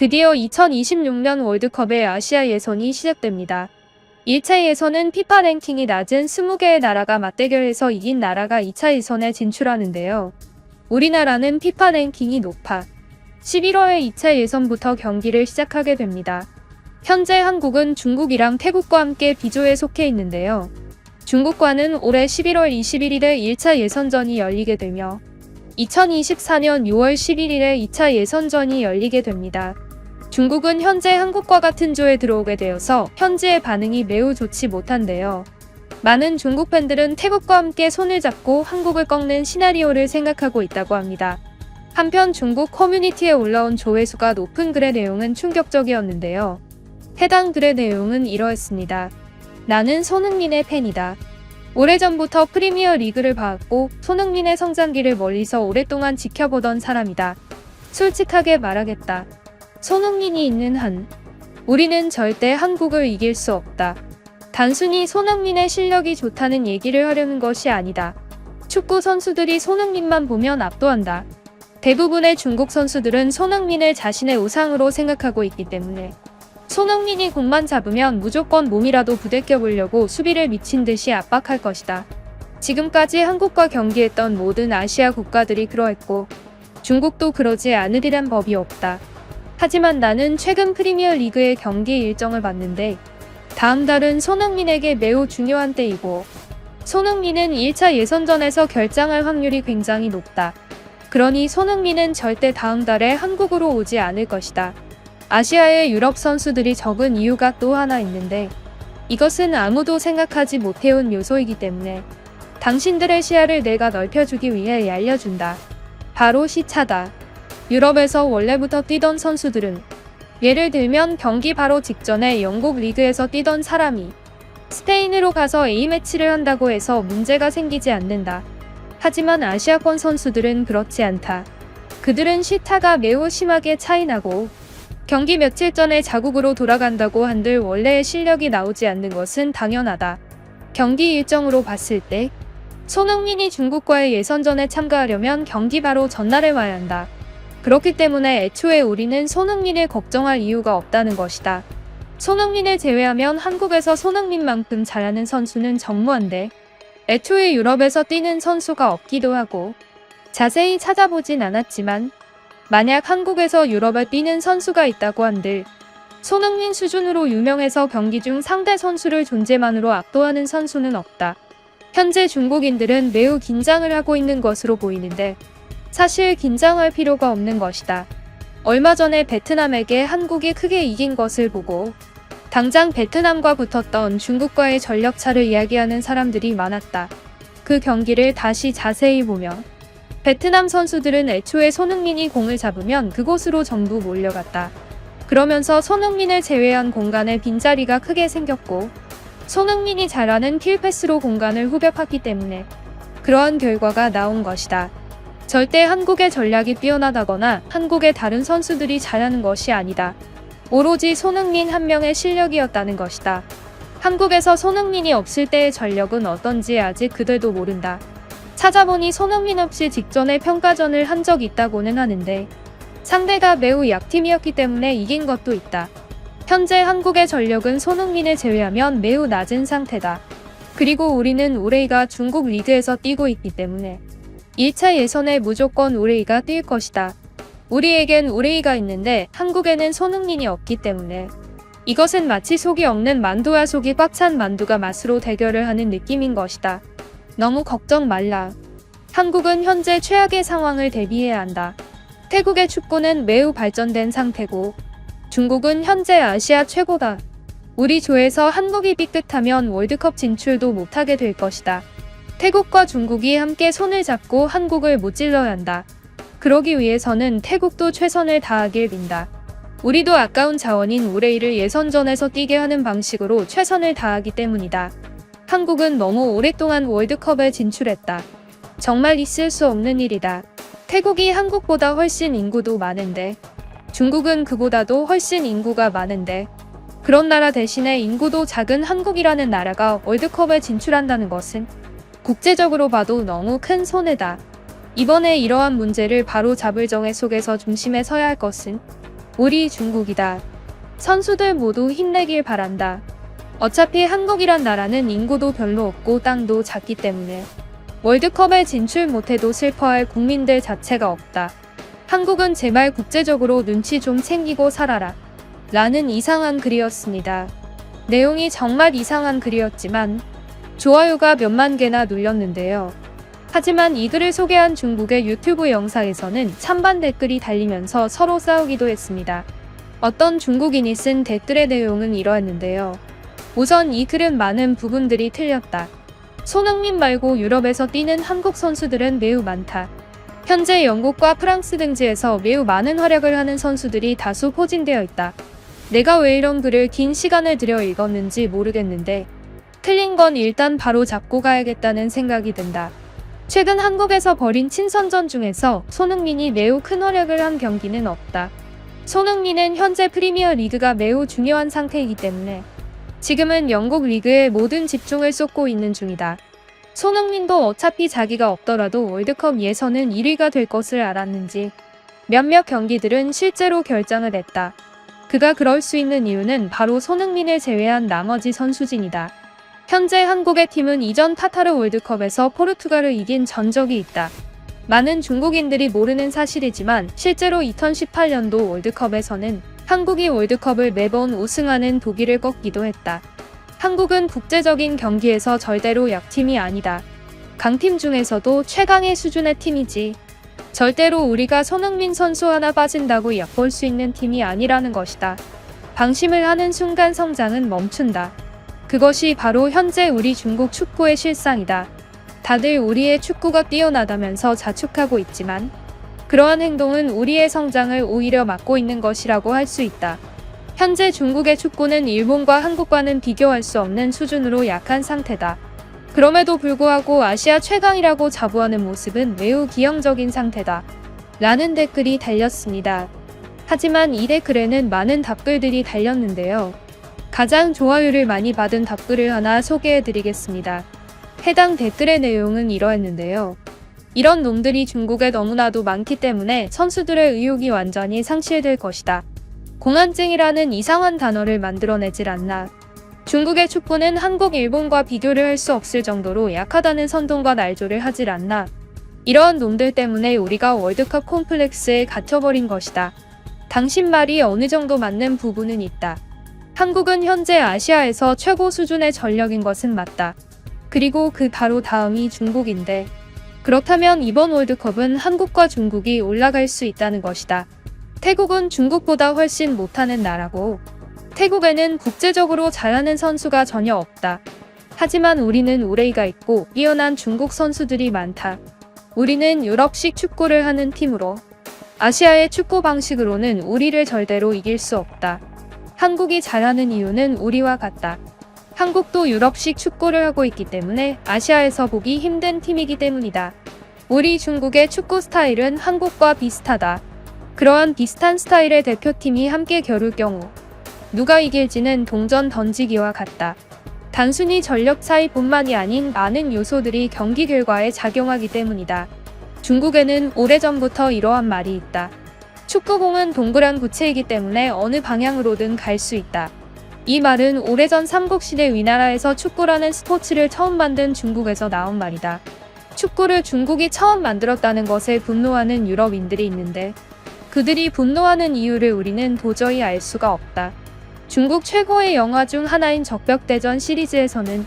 드디어 2026년 월드컵의 아시아 예선이 시작됩니다. 1차 예선은 피파 랭킹이 낮은 20개의 나라가 맞대결해서 이긴 나라가 2차 예선에 진출하는데요. 우리나라는 피파 랭킹이 높아 11월에 2차 예선부터 경기를 시작하게 됩니다. 현재 한국은 중국이랑 태국과 함께 B조에 속해 있는데요. 중국과는 올해 11월 21일에 1차 예선전이 열리게 되며 2024년 6월 11일에 2차 예선전이 열리게 됩니다. 중국은 현재 한국과 같은 조에 들어오게 되어서 현지의 반응이 매우 좋지 못한데요. 많은 중국 팬들은 태국과 함께 손을 잡고 한국을 꺾는 시나리오를 생각하고 있다고 합니다. 한편 중국 커뮤니티에 올라온 조회수가 높은 글의 내용은 충격적이었는데요. 해당 글의 내용은 이러했습니다. 나는 손흥민의 팬이다. 오래전부터 프리미어 리그를 봐왔고 손흥민의 성장기를 멀리서 오랫동안 지켜보던 사람이다. 솔직하게 말하겠다. 손흥민이 있는 한 우리는 절대 한국을 이길 수 없다. 단순히 손흥민의 실력이 좋다는 얘기를 하려는 것이 아니다. 축구 선수들이 손흥민만 보면 압도한다. 대부분의 중국 선수들은 손흥민을 자신의 우상으로 생각하고 있기 때문에 손흥민이 공만 잡으면 무조건 몸이라도 부대껴 보려고 수비를 미친 듯이 압박할 것이다. 지금까지 한국과 경기했던 모든 아시아 국가들이 그러했고 중국도 그러지 않으리란 법이 없다. 하지만 나는 최근 프리미어 리그의 경기 일정을 봤는데 다음 달은 손흥민에게 매우 중요한 때이고 손흥민은 1차 예선전에서 결장할 확률이 굉장히 높다. 그러니 손흥민은 절대 다음 달에 한국으로 오지 않을 것이다. 아시아의 유럽 선수들이 적은 이유가 또 하나 있는데 이것은 아무도 생각하지 못해온 요소이기 때문에 당신들의 시야를 내가 넓혀주기 위해 알려준다. 바로 시차다. 유럽에서 원래부터 뛰던 선수들은 예를 들면 경기 바로 직전에 영국 리그에서 뛰던 사람이 스페인으로 가서 A매치를 한다고 해서 문제가 생기지 않는다. 하지만 아시아권 선수들은 그렇지 않다. 그들은 시타가 매우 심하게 차이나고 경기 며칠 전에 자국으로 돌아간다고 한들 원래의 실력이 나오지 않는 것은 당연하다. 경기 일정으로 봤을 때 손흥민이 중국과의 예선전에 참가하려면 경기 바로 전날에 와야 한다. 그렇기 때문에 애초에 우리는 손흥민을 걱정할 이유가 없다는 것이다. 손흥민을 제외하면 한국에서 손흥민만큼 잘하는 선수는 정무한데 애초에 유럽에서 뛰는 선수가 없기도 하고 자세히 찾아보진 않았지만 만약 한국에서 유럽에 뛰는 선수가 있다고 한들 손흥민 수준으로 유명해서 경기 중 상대 선수를 존재만으로 압도하는 선수는 없다. 현재 중국인들은 매우 긴장을 하고 있는 것으로 보이는데 사실 긴장할 필요가 없는 것이다. 얼마 전에 베트남에게 한국이 크게 이긴 것을 보고 당장 베트남과 붙었던 중국과의 전력차를 이야기하는 사람들이 많았다. 그 경기를 다시 자세히 보면 베트남 선수들은 애초에 손흥민이 공을 잡으면 그곳으로 전부 몰려갔다. 그러면서 손흥민을 제외한 공간에 빈자리가 크게 생겼고 손흥민이 잘하는 킬패스로 공간을 후벼팠기 때문에 그러한 결과가 나온 것이다. 절대 한국의 전략이 뛰어나다거나 한국의 다른 선수들이 잘하는 것이 아니다. 오로지 손흥민 한 명의 실력이었다는 것이다. 한국에서 손흥민이 없을 때의 전력은 어떤지 아직 그들도 모른다. 찾아보니 손흥민 없이 직전에 평가전을 한 적 있다고는 하는데 상대가 매우 약팀이었기 때문에 이긴 것도 있다. 현재 한국의 전력은 손흥민을 제외하면 매우 낮은 상태다. 그리고 우리는 우레이가 중국 리그에서 뛰고 있기 때문에 1차 예선에 무조건 우레이가 뛸 것이다. 우리에겐 우레이가 있는데 한국에는 손흥민이 없기 때문에 이것은 마치 속이 없는 만두와 속이 꽉 찬 만두가 맛으로 대결을 하는 느낌인 것이다. 너무 걱정 말라. 한국은 현재 최악의 상황을 대비해야 한다. 태국의 축구는 매우 발전된 상태고 중국은 현재 아시아 최고다. 우리 조에서 한국이 삐끗하면 월드컵 진출도 못하게 될 것이다. 태국과 중국이 함께 손을 잡고 한국을 못질러야 한다. 그러기 위해서는 태국도 최선을 다하길 빈다. 우리도 아까운 자원인 우레이를 예선전에서 뛰게 하는 방식으로 최선을 다하기 때문이다. 한국은 너무 오랫동안 월드컵에 진출했다. 정말 있을 수 없는 일이다. 태국이 한국보다 훨씬 인구도 많은데, 중국은 그보다도 훨씬 인구가 많은데, 그런 나라 대신에 인구도 작은 한국이라는 나라가 월드컵에 진출한다는 것은 국제적으로 봐도 너무 큰 손해다. 이번에 이러한 문제를 바로 잡을 정해 속에서 중심에 서야 할 것은 우리 중국이다. 선수들 모두 힘내길 바란다. 어차피 한국이란 나라는 인구도 별로 없고 땅도 작기 때문에 월드컵에 진출 못해도 슬퍼할 국민들 자체가 없다. 한국은 제발 국제적으로 눈치 좀 챙기고 살아라. 라는 이상한 글이었습니다. 내용이 정말 이상한 글이었지만 좋아요가 몇만 개나 눌렸는데요. 하지만 이 글을 소개한 중국의 유튜브 영상에서는 찬반 댓글이 달리면서 서로 싸우기도 했습니다. 어떤 중국인이 쓴 댓글의 내용은 이러했는데요. 우선 이 글은 많은 부분들이 틀렸다. 손흥민 말고 유럽에서 뛰는 한국 선수들은 매우 많다. 현재 영국과 프랑스 등지에서 매우 많은 활약을 하는 선수들이 다수 포진되어 있다. 내가 왜 이런 글을 긴 시간을 들여 읽었는지 모르겠는데 틀린 건 일단 바로 잡고 가야겠다는 생각이 든다. 최근 한국에서 벌인 친선전 중에서 손흥민이 매우 큰 활약을 한 경기는 없다. 손흥민은 현재 프리미어 리그가 매우 중요한 상태이기 때문에 지금은 영국 리그에 모든 집중을 쏟고 있는 중이다. 손흥민도 어차피 자기가 없더라도 월드컵 예선은 1위가 될 것을 알았는지 몇몇 경기들은 실제로 결정을 냈다. 그가 그럴 수 있는 이유는 바로 손흥민을 제외한 나머지 선수진이다. 현재 한국의 팀은 이전 카타르 월드컵에서 포르투갈을 이긴 전적이 있다. 많은 중국인들이 모르는 사실이지만 실제로 2018년도 월드컵에서는 한국이 월드컵을 매번 우승하는 독일을 꺾기도 했다. 한국은 국제적인 경기에서 절대로 약팀이 아니다. 강팀 중에서도 최강의 수준의 팀이지. 절대로 우리가 손흥민 선수 하나 빠진다고 얕볼 수 있는 팀이 아니라는 것이다. 방심을 하는 순간 성장은 멈춘다. 그것이 바로 현재 우리 중국 축구의 실상이다. 다들 우리의 축구가 뛰어나다면서 자축하고 있지만 그러한 행동은 우리의 성장을 오히려 막고 있는 것이라고 할 수 있다. 현재 중국의 축구는 일본과 한국과는 비교할 수 없는 수준으로 약한 상태다. 그럼에도 불구하고 아시아 최강이라고 자부하는 모습은 매우 기형적인 상태다. 라는 댓글이 달렸습니다. 하지만 이 댓글에는 많은 답글들이 달렸는데요. 가장 좋아요를 많이 받은 답글을 하나 소개해 드리겠습니다. 해당 댓글의 내용은 이러했는데요. 이런 놈들이 중국에 너무나도 많기 때문에 선수들의 의욕이 완전히 상실될 것이다. 공안증이라는 이상한 단어를 만들어내질 않나. 중국의 축구는 한국, 일본과 비교를 할 수 없을 정도로 약하다는 선동과 날조를 하질 않나. 이러한 놈들 때문에 우리가 월드컵 콤플렉스에 갇혀버린 것이다. 당신 말이 어느 정도 맞는 부분은 있다. 한국은 현재 아시아에서 최고 수준의 전력인 것은 맞다. 그리고 그 바로 다음이 중국인데, 그렇다면 이번 월드컵은 한국과 중국이 올라갈 수 있다는 것이다. 태국은 중국보다 훨씬 못하는 나라고, 태국에는 국제적으로 잘하는 선수가 전혀 없다. 하지만 우리는 우레이가 있고 뛰어난 중국 선수들이 많다. 우리는 유럽식 축구를 하는 팀으로 아시아의 축구 방식으로는 우리를 절대로 이길 수 없다. 한국이 잘하는 이유는 우리와 같다. 한국도 유럽식 축구를 하고 있기 때문에 아시아에서 보기 힘든 팀이기 때문이다. 우리 중국의 축구 스타일은 한국과 비슷하다. 그러한 비슷한 스타일의 대표팀이 함께 겨룰 경우 누가 이길지는 동전 던지기와 같다. 단순히 전력 차이뿐만이 아닌 많은 요소들이 경기 결과에 작용하기 때문이다. 중국에는 오래전부터 이러한 말이 있다. 축구공은 동그란 구체이기 때문에 어느 방향으로든 갈 수 있다. 이 말은 오래전 삼국시대 위나라에서 축구라는 스포츠를 처음 만든 중국에서 나온 말이다. 축구를 중국이 처음 만들었다는 것에 분노하는 유럽인들이 있는데 그들이 분노하는 이유를 우리는 도저히 알 수가 없다. 중국 최고의 영화 중 하나인 적벽대전 시리즈에서는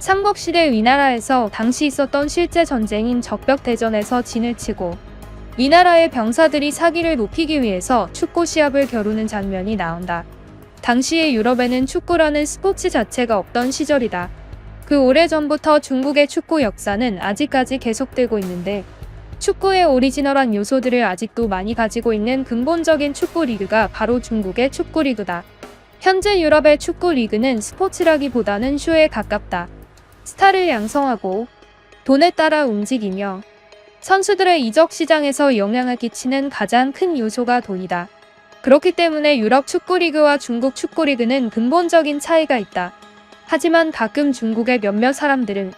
삼국시대 위나라에서 당시 있었던 실제 전쟁인 적벽대전에서 진을 치고 위나라의 병사들이 사기를 높이기 위해서 축구 시합을 겨루는 장면이 나온다. 당시의 유럽에는 축구라는 스포츠 자체가 없던 시절이다. 그 오래전부터 중국의 축구 역사는 아직까지 계속되고 있는데 축구의 오리지널한 요소들을 아직도 많이 가지고 있는 근본적인 축구 리그가 바로 중국의 축구 리그다. 현재 유럽의 축구 리그는 스포츠라기보다는 쇼에 가깝다. 스타를 양성하고 돈에 따라 움직이며 선수들의 이적 시장에서 영향을 끼치는 가장 큰 요소가 돈이다. 그렇기 때문에 유럽 축구 리그와 중국 축구 리그는 근본적인 차이가 있다. 하지만 가끔 중국의 몇몇 사람들은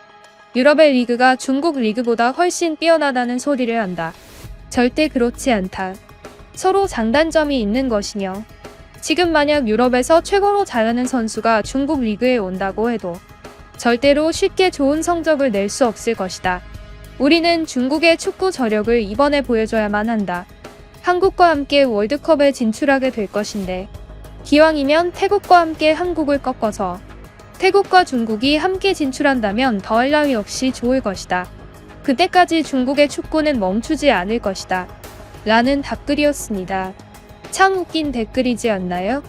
유럽의 리그가 중국 리그보다 훨씬 뛰어나다는 소리를 한다. 절대 그렇지 않다. 서로 장단점이 있는 것이며 지금 만약 유럽에서 최고로 잘하는 선수가 중국 리그에 온다고 해도 절대로 쉽게 좋은 성적을 낼 수 없을 것이다. 우리는 중국의 축구 저력을 이번에 보여줘야만 한다. 한국과 함께 월드컵에 진출하게 될 것인데 기왕이면 태국과 함께 한국을 꺾어서 태국과 중국이 함께 진출한다면 더할 나위 없이 좋을 것이다. 그때까지 중국의 축구는 멈추지 않을 것이다. 라는 답글이었습니다. 참 웃긴 댓글이지 않나요?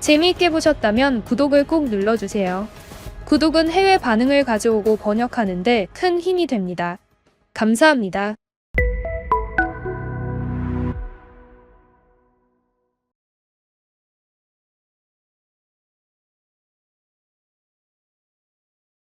재미있게 보셨다면 구독을 꼭 눌러주세요. 구독은 해외 반응을 가져오고 번역하는데 큰 힘이 됩니다. 감사합니다.